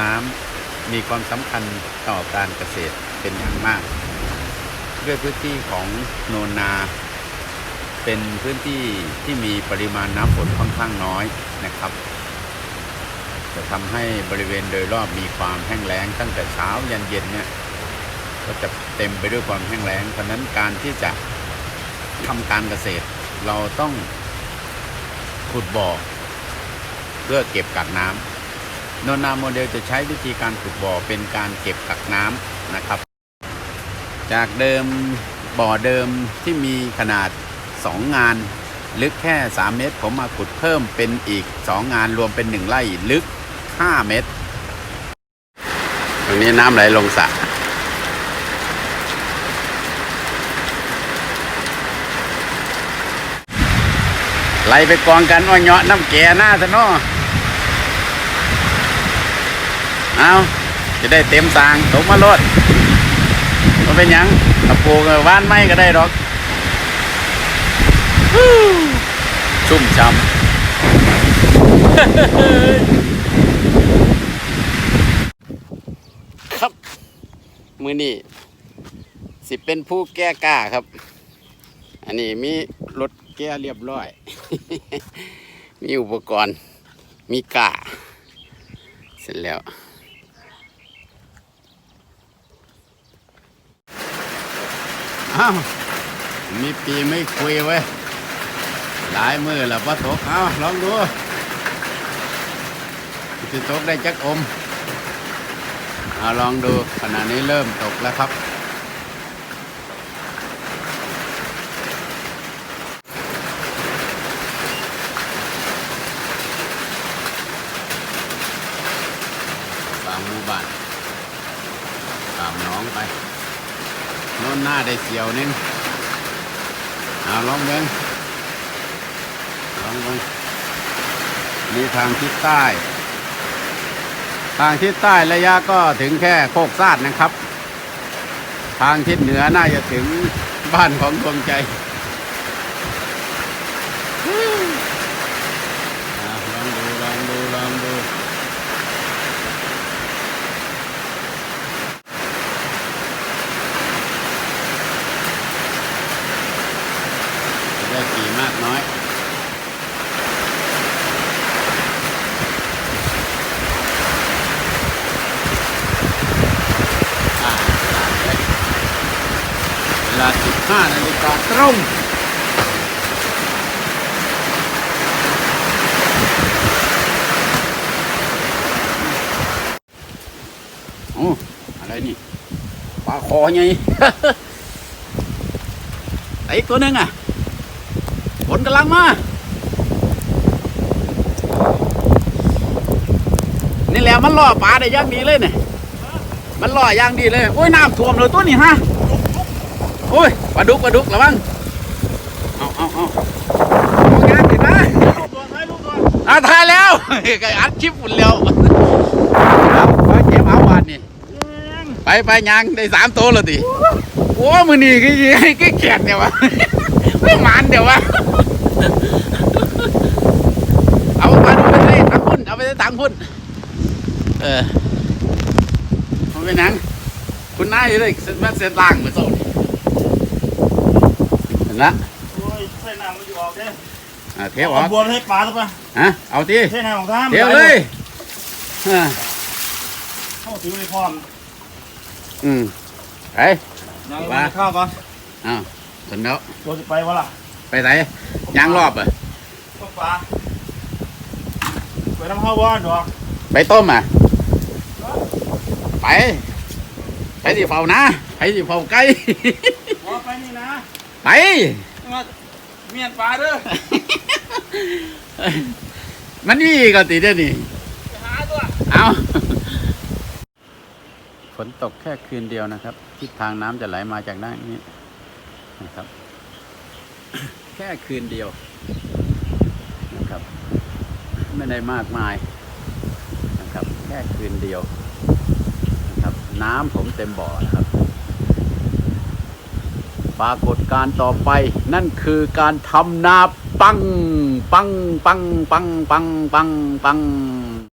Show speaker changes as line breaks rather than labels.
น้ำมีความสำคัญต่อการเกษตรเป็นอย่างมาก ด้วยพื้นที่ของโนนนา เป็นพื้นที่ที่มีปริมาณน้ำฝนค่อนข้างน้อยนะครับ จะทำให้บริเวณโดยรอบมีความแห้งแล้งตั้งแต่เช้ายันเย็นเนี่ยก็จะเต็มไปด้วยความแห้งแล้งเพราะฉะนั้นการที่จะทำการเกษตร เราต้องขุดบ่อเพื่อเก็บกักน้ำ โนนาโมเดลจะใช้วิธีการขุดบ่อเป็นการเก็บกักน้ำนะครับ จากเดิมบ่อเดิมที่มีขนาด 2 งาน ลึกแค่ 3 เมตร ผมมาขุดเพิ่มเป็นอีก 2 งานรวมเป็น 1ไร่ลึก 5 เมตร ตรงนี้น้ำไหลลงสระไหลไปกองกันว่าเหาะน้ำแก่หน้าซะเนาะ เอาจะได้เต็มสางตกมาโลดมันเป็นยังตะปูกว่านไม้ก็ได้ดอกชุ่มช้ำครับ มือนี่สิเป็นผู้แก้กล้าครับ อันนี้มีรถแก้เรียบร้อย มีอุปกรณ์ มีกล้าเสร็จแล้ว อ้าวมีปีไม่คุยไว้ยหลายมือแล้วพอตกเอาลองดูจะตกได้จักอมเอาลองดูขณะนี้เริ่มตกแล้วครับสามหมู่บ้านตามน้องไป โน่นหน้าได้เสียวนึงเอาลองเบิ้งลองเบิ้งนี่ทางทิศใต้ ทางทิศใต้ระยะก็ถึงแค่โคกซาดนะครับ ทางทิศเหนือน่าจะถึงบ้านของดวงใจอะลองดูลองดูลองดู จะ ได้กี่มากน้อยอ่าเวลา15นาฬิกาตรงโอ้อะไรนี่ปลาคอไง ไอ้ตัวหนึงอะฝ นกำลังมา นี่แหละมันล่อปลาได้อย่างดีเลยเนี่ยมันล่ออย่างดีเลย โอ้ยน้ำท่วมเลยตัวนี้ฮะโอ้ยปลาดุกปลาดุกระวังเอาเอาเอาเอางานติดนะอะถ่ายแล้วก็อัดคลิปฝุ่นแล้วครับไปเก็บเอาบาดนี่ไปไปยังได้สามตัวแล้วดิโอ้มือนี่ก็ยี่ก็แขนเดี๋ยววะไม่หมานเดี๋ยววะ เอาไปดูไปเลยตังพุ่นเอาไปเลยตังพุ่นเออมันเป็นหยังคุณนายเลยเส้นมาเส้นล่างเหมือนโซ่นี่เห็นละ
โอ้ยใส่น้ำมันอยู่ออกเด้
อ่าเทปออก
บวมให้ปลาตัวปะ
ฮะเอาที
ใส่น้ำของท่าม
เทปเลยอ่า
เข้าถือไปพร้อม
อืมไป
ยัง
ว่า
ข้าวก่อน
อ้าวถึงแล้ว
ตัวจะไปวะล่ะ
ไปไหน ยางรอบอะ
พวกปลาไปน้ำข้าวบ้านดอก
ไปต้มอะ ไป ไปสิเฝ้านะ ไปสิเฝ้าไก่
พอไปนี่นะ
ไป
มาเมียนปลาเด้อ
มันนี่ก็ติดเด้อนี่
ไปหาตัว
เอาฝนตกแค่คืนเดียวนะครับทิศทางน้ำจะไหลมาจากด้านนี้นะครับ แค่คืนเดียวนะครับ ไม่ได้มากมายนะครับ แค่คืนเดียวนะครับ น้ำผมเต็มบ่อนะครับปรากฏการต่อไปนั่นคือการทำนาปัง ปัง ปัง ปัง ปัง ปัง ปัง